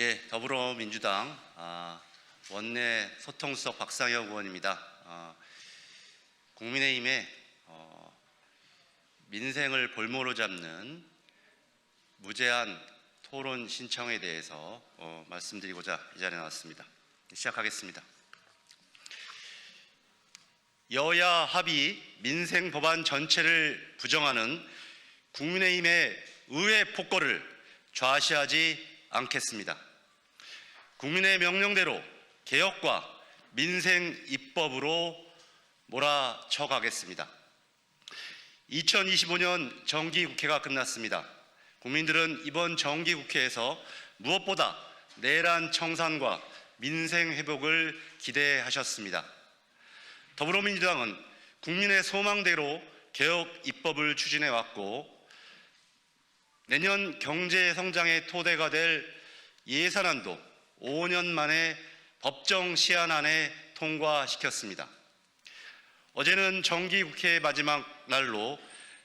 예, 더불어민주당 아, 원내 소통수석 박상혁 의원입니다. 아, 국민의힘의 어, 민생을 볼모로 잡는 무제한 토론 신청에 대해서 어, 말씀드리고자 이 자리에 나왔습니다. 시작하겠습니다. 여야 합의 민생 법안 전체를 부정하는 국민의힘의 의회 폭거를 좌시하지 않겠습니다. 국민의 명령대로 개혁과 민생 입법으로 몰아쳐 가겠습니다. 2025년 정기국회가 끝났습니다. 국민들은 이번 정기국회에서 무엇보다 내란 청산과 민생 회복을 기대하셨습니다. 더불어민주당은 국민의 소망대로 개혁 입법을 추진해 왔고 내년 경제 성장의 토대가 될 예산안도 5년 만에 법정 시한안에 통과시켰습니다. 어제는 정기국회 마지막 날로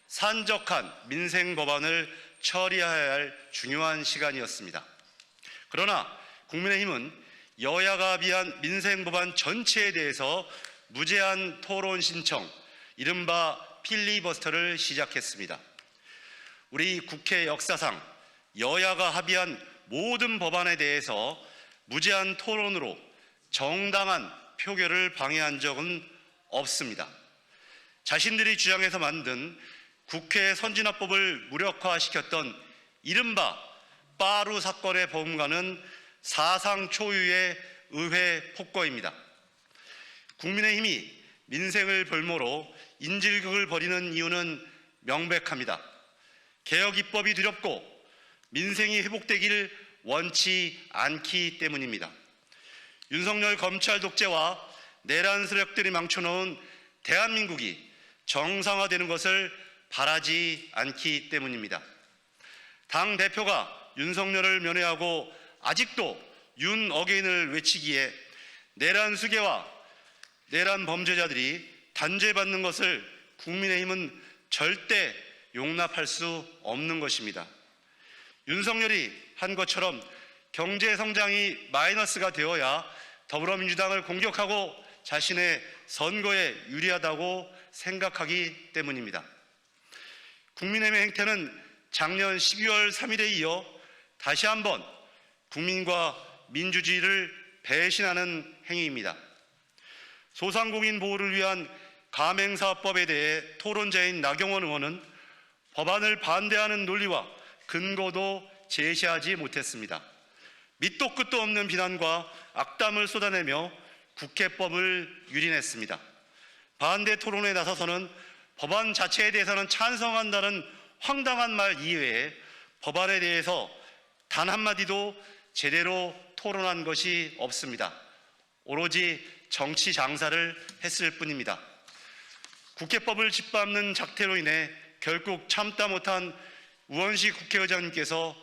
산적한 민생 법안을 처리해야 할 중요한 시간이었습니다. 그러나 국민의힘은 여야가 합의한 민생 법안 전체에 대해서 무제한 토론 신청, 이른바 필리버스터를 시작했습니다. 우리 국회 역사상 여야가 합의한 모든 법안에 대해서 무제한 토론으로 정당한 표결을 방해한 적은 없습니다. 자신들이 주장해서 만든 국회 선진화법을 무력화시켰던 이른바 빠루 사건의 범과는 사상 초유의 의회 폭거입니다. 국민의힘이 민생을 볼모로 인질극을 벌이는 이유는 명백합니다. 개혁 입법이 두렵고 민생이 회복되기를 원치 않기 때문입니다. 윤석열 검찰 독재와 내란 세력들이 망쳐놓은 대한민국이 정상화되는 것을 바라지 않기 때문입니다. 당 대표가 윤석열을 면회하고 아직도 윤 어게인을 외치기에 내란 수괴와 내란 범죄자들이 단죄받는 것을 국민의힘은 절대 용납할 수 없는 것입니다. 윤석열이 한 것처럼 경제 성장이 마이너스가 되어야 더불어민주당을 공격하고 자신의 선거에 유리하다고 생각하기 때문입니다. 국민의힘의 행태는 작년 12월 3일에 이어 다시 한번 국민과 민주주의를 배신하는 행위입니다. 소상공인 보호를 위한 가맹사업법에 대해 토론자인 나경원 의원은 법안을 반대하는 논리와 근거도 제시하지 못했습니다. 밑도 끝도 없는 비난과 악담을 쏟아내며 국회법을 유린했습니다. 반대 토론에 나서서는 법안 자체에 대해서는 찬성한다는 황당한 말 이외에 법안에 대해서 단 한마디도 제대로 토론한 것이 없습니다. 오로지 정치 장사를 했을 뿐입니다. 국회법을 짓밟는 작태로 인해 결국 참다 못한 우원식 국회의장님께서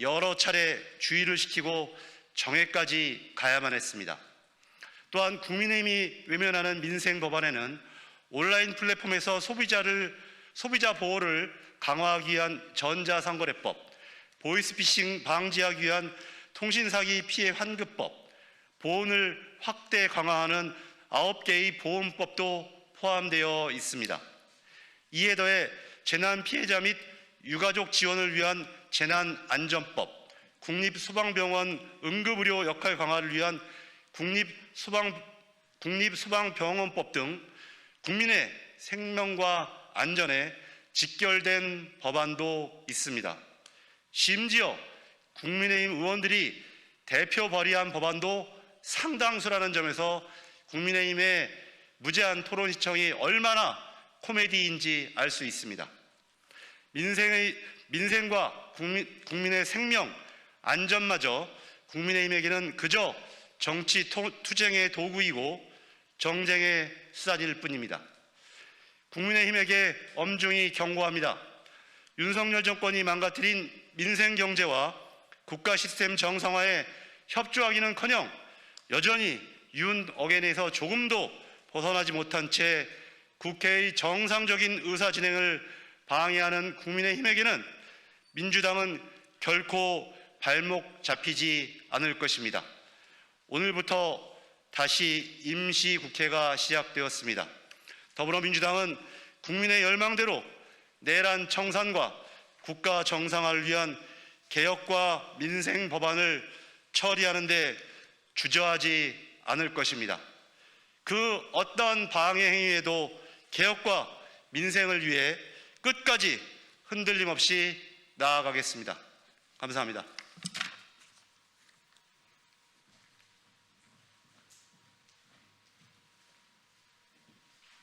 여러 차례 주의를 시키고 정회까지 가야만 했습니다. 또한 국민의힘이 외면하는 민생 법안에는 온라인 플랫폼에서 소비자를 소비자 보호를 강화하기 위한 전자상거래법, 보이스피싱 방지하기 위한 통신사기 피해 환급법, 보온을 확대 강화하는 아홉 개의 보험법도 포함되어 있습니다. 이에 더해 재난 피해자 및 유가족 지원을 위한 재난안전법, 국립소방병원 응급의료 역할 강화를 위한 국립소방, 국립소방병원법 등 국민의 생명과 안전에 직결된 법안도 있습니다. 심지어 국민의힘 의원들이 대표 발의한 법안도 상당수라는 점에서 국민의힘의 무제한 토론 시청이 얼마나 코미디인지 알 수 있습니다. 민생의 민생과 국민, 국민의 생명 안전마저 국민의힘에게는 그저 정치 토, 투쟁의 도구이고 정쟁의 수단일 뿐입니다. 국민의힘에게 엄중히 경고합니다. 윤석열 정권이 망가뜨린 민생 경제와 국가 시스템 정상화에 협조하기는커녕 여전히 윤 어겐에서 조금도 벗어나지 못한 채 국회의 정상적인 의사 진행을 방해하는 국민의힘에게는 민주당은 결코 발목 잡히지 않을 것입니다. 오늘부터 다시 임시 국회가 시작되었습니다. 더불어민주당은 국민의 열망대로 내란 청산과 국가 정상화를 위한 개혁과 민생 법안을 처리하는 데 주저하지 않을 것입니다. 그 어떠한 방해 행위에도 개혁과 민생을 위해 끝까지 흔들림 없이 나아가겠습니다. 감사합니다.